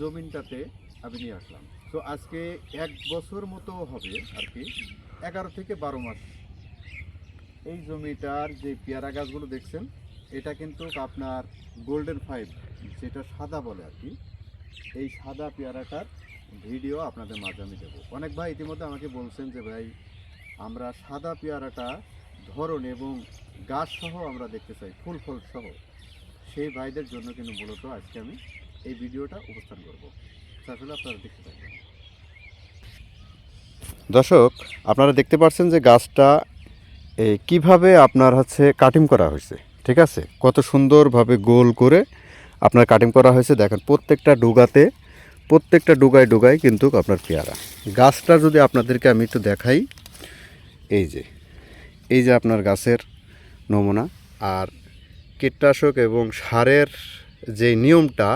জমিনটাতে আমি নিয়ে আসলাম। তো আজকে এক বছর মতো হবে আর কি, এগারো থেকে বারো মাস। এই জমিটার যে পেয়ারা গাছগুলো দেখছেন, এটা কিন্তু আপনার গোল্ডেন ফাইভ যেটা সাদা বলে আর কি। এই সাদা পেয়ারাটার ভিডিও আপনাদের মাঝে আমি দেবো। অনেক ভাই ইতিমধ্যে আমাকে বলছেন যে, ভাই, আমরা সাদা পেয়ারাটা ধরন এবং গাছ সহ আমরা দেখতে চাই, ফুল ফল সহ সেই ভাইদের জন্য কিন্তু মূলত আজকে আমি এই ভিডিওটা উপস্থান করব। তো আসলে আপনারা দেখতে থাকবেন। দর্শক, আপনারা দেখতে পাচ্ছেন যে গাছটা এই কীভাবে আপনার হচ্ছে কাটিং করা হয়েছে, ঠিক আছে? কত সুন্দরভাবে গোল করে আপনার কাটিং করা হয়েছে। দেখেন, প্রত্যেকটা ডুগাতে, প্রত্যেকটা ডুগায় ডুগায় কিন্তু আপনার পেয়ারা। গাছটা যদি আপনাদেরকে আমি একটু দেখাই, এই যে এই যে আপনার গাছের নমুনা, আর কীটনাশক এবং সারের যে নিয়মটা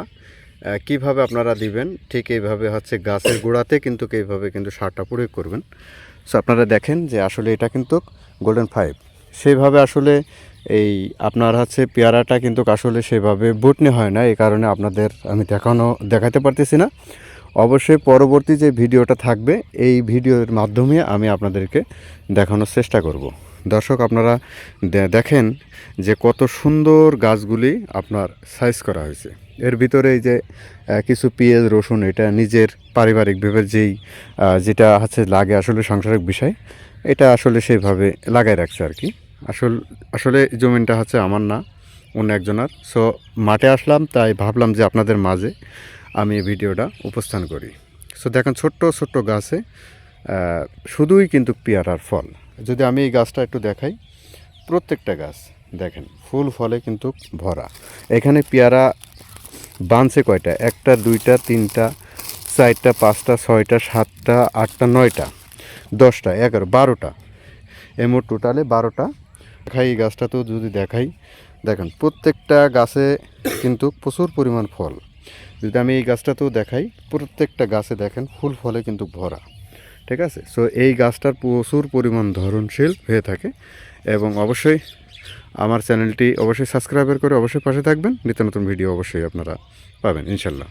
কীভাবে আপনারা দিবেন? ঠিক এইভাবে হচ্ছে গাছের গোড়াতে কিন্তু এইভাবে কিন্তু সারটা প্রয়োগ করবেন। সো আপনারা দেখেন যে আসলে এটা কিন্তু গোল্ডেন ফাইভ সেইভাবে আসলে এই আপনার হচ্ছে পেয়ারাটা কিন্তু আসলে সেভাবে বুটনি হয় না, এই কারণে আপনাদের আমি দেখানো দেখাতে পারতেছি না। অবশ্যই পরবর্তী যে ভিডিওটা থাকবে, এই ভিডিওর মাধ্যমে আমি আপনাদেরকে দেখানোর চেষ্টা করব। দর্শক, আপনারা দেখেন যে কত সুন্দর গাছগুলি আপনার সাইজ করা হয়েছে। এর ভিতরে এই যে কিছু পেঁয়াজ, রসুন, এটা নিজের পারিবারিকভাবে যেই যেটা হচ্ছে লাগে আসলে সাংসারিক বিষয়, এটা আসলে সেইভাবে লাগাই রাখছে আর কি। আসল, আসলে জমিনটা হচ্ছে আমার না, অন্য একজনের। সো মাঠে আসলাম, তাই ভাবলাম যে আপনাদের মাঝে আমি ভিডিওটা উপস্থান করি। সো দেখেন ছোট্ট ছোট্ট গাছে শুধুই কিন্তু পেয়ারার ফল। যদি আমি এই গাছটা একটু দেখাই, প্রত্যেকটা গাছ, দেখেন, ফুল ফলে কিন্তু ভরা। এখানে পেয়ারা বানছে কয়টা? একটা, দুইটা, তিনটা, চারটা, পাঁচটা, ছয়টা, সাতটা, আটটা, নয়টা, দশটা, এগারো, বারোটা। এমোট টোটালে বারোটা। দেখাই এই গাছটা তো যদি দেখাই, দেখেন, প্রত্যেকটা গাছে কিন্তু প্রচুর পরিমাণ ফল। যদি আমি এই গাছটা তো দেখাই, প্রত্যেকটা গাছে দেখেন, ফুল ফলে কিন্তু ভরা। ঠিক আছে? সো এই গাছটার প্রচুর পরিমাণ ধরনশীল হয়ে থাকে এবং অবশ্যই আমার চ্যানেলটি অবশ্যই সাবস্ক্রাইবার করে অবশ্যই পাশে থাকবেন। নিত্য নতুন ভিডিও অবশ্যই আপনারা পাবেন, ইনশাল্লাহ।